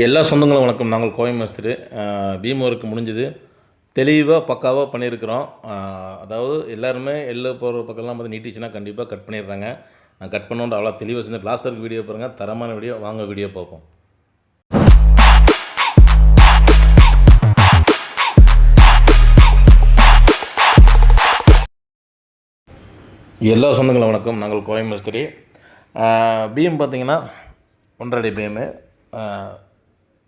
எல்லா சொந்தங்களும் வணக்கம். நாங்கள் கோயம் மேஸ்திரி பீம் முடிஞ்சது. தெளிவாக பக்காவாக பண்ணியிருக்கிறோம். அதாவது எல்லாருமே எல்லோ போகிற பக்கம்லாம் பார்த்து நீட்டிச்சுன்னா கண்டிப்பாக கட் பண்ணிடுறாங்க. நான் கட் பண்ணோன்ற அவ்வளோ தெளிவாக செஞ்சு லாஸ்ட் வரைக்கும் வீடியோ பாருங்கள் தரமான வீடியோ வாங்க வீடியோ பார்ப்போம். எல்லா சொந்தங்களும் வணக்கம். நாங்கள் கோயம் மேஸ்திரி பீம் பார்த்திங்கன்னா ஒன்றரை பீமு.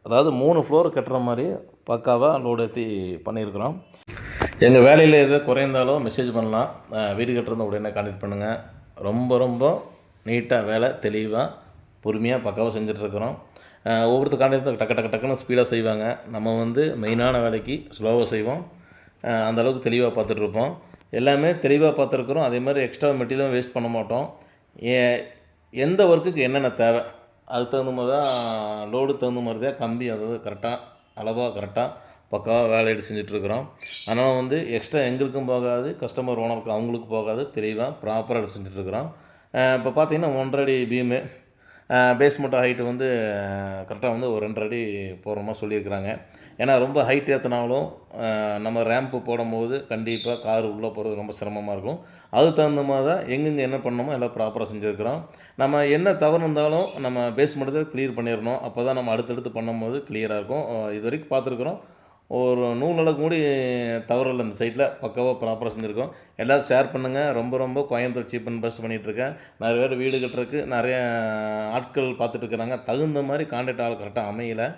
அதாவது மூணு ஃப்ளோர் கட்டுற மாதிரி பக்காவாக லோடு ஏற்றி பண்ணியிருக்கிறோம். எங்கள் வேலையில் எது குறைந்தாலும் மெசேஜ் பண்ணலாம். வீடு கட்டுறது உடனே கான்டெக்ட் பண்ணுங்கள் ரொம்ப ரொம்ப நீட்டாக வேலை தெளிவாக பொறுமையாக பக்காவாக செஞ்சிட்ருக்குறோம் ஒவ்வொருத்தர் கான்டெக்ட் டக்கு டக்கு டக்குன்னு ஸ்பீடாக செய்வாங்க. நம்ம வந்து மெயினான வேலைக்கு ஸ்லோவாக செய்வோம். அந்தளவுக்கு தெளிவாக பார்த்துட்ருப்போம் எல்லாமே தெளிவாக பார்த்துருக்குறோம். அதே மாதிரி எக்ஸ்ட்ரா மெட்டீரியலும் வேஸ்ட் பண்ண மாட்டோம். ஏ- எந்த ஒர்க்குக்கு என்னென்ன தேவை? அதுக்கு தகுந்த மாதிரி தான் லோடு தகுந்த மாதிரி தான் கம்பி அதாவது கரெக்டாக அளவாக கரெக்டாக பக்காவாக வேலையிட்டு செஞ்சிட்ருக்குறோம் அதனால் வந்து எக்ஸ்ட்ரா எங்களுக்கும் போகாது கஸ்டமர் ஓனருக்கு அவங்களுக்கு போகாது தெளிவாக ப்ராப்பராக செஞ்சிட்ருக்குறோம் இப்போ பார்த்திங்கன்னா ஒன்றரை அடி பீமு. பேஸ்மெண்ட் ஹைட்டு வந்து கரெக்டாக வந்து ஒரு ரெண்டரை அடி போகிற மாதிரி சொல்லியிருக்கிறாங்க. ஏன்னா ரொம்ப ஹைட் ஏற்றினாலும் நம்ம ரேம்ப்பு போடும்போது கண்டிப்பாக கார் உள்ளே போகிறது ரொம்ப சிரமமாக இருக்கும். அதுக்கு தகுந்த மாதிரி தான் எங்கெங்கே என்ன பண்ணணுமோ எல்லாம் ப்ராப்பராக செஞ்சுருக்கிறோம். நம்ம என்ன தவறு இருந்தாலும் நம்ம பேஸ்மெண்ட்டு க்ளியர் பண்ணிடணும். அப்போ தான் நம்ம அடுத்தடுத்து பண்ணும்போது கிளியராக இருக்கும். இது வரைக்கும் பார்த்துருக்குறோம். ஒரு நூறு அளவுக்கு கூடி தவறில் அந்த சைட்டில் பக்காவாக ப்ராப்பராக செஞ்சுருக்கோம். எல்லோரும் ஷேர் பண்ணுங்கள் ரொம்ப ரொம்ப கோயம்புத்தூர் சீப் அண்ட் பெஸ்ட் பண்ணிகிட்ருக்கேன் நிறைய பேர் வீடு கட்டுறதுக்கு நிறைய ஆட்கள் பார்த்துட்டு இருக்கிறாங்க. தகுந்த மாதிரி கான்டாக்ட் ஆள் கரெக்டாக அமையலை.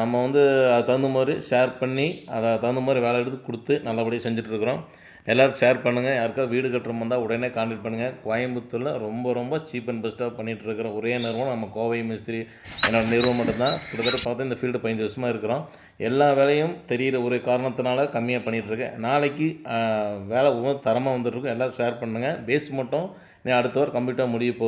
நம்ம வந்து அது தகுந்த மாதிரி ஷேர் பண்ணி அதை தகுந்த மாதிரி வேலை எடுத்து கொடுத்து நல்லபடியாக செஞ்சிட்ருக்குறோம் எல்லோரும் ஷேர் பண்ணுங்கள் யாருக்காவது வீடு கட்டுற வந்தால் உடனே கான்டெக்ட் பண்ணுங்கள் கோயம்புத்தூரில் ரொம்ப ரொம்ப சீப் அண்ட் பெஸ்ட்டாக பண்ணிகிட்டு ஒரே நிறுவனம் நம்ம கோவை மிஸ்திரி. என்னோட நிறுவனம் மட்டும்தான். கிட்டத்தட்ட பார்த்தா இந்த ஃபீல்டு பதினஞ்சு வருஷமாக இருக்கிறோம். எல்லா வேலையும் தெரிகிற ஒரு காரணத்தினால கம்மியாக பண்ணிகிட்ருக்கேன் நாளைக்கு வேலை ஒவ்வொரு தரமாக வந்துட்டுருக்கும் எல்லாம் ஷேர் பண்ணுங்கள் பேஸ் மட்டும் நீ அடுத்த வாரம் கம்ப்ளீட்டாக முடிய போகுது.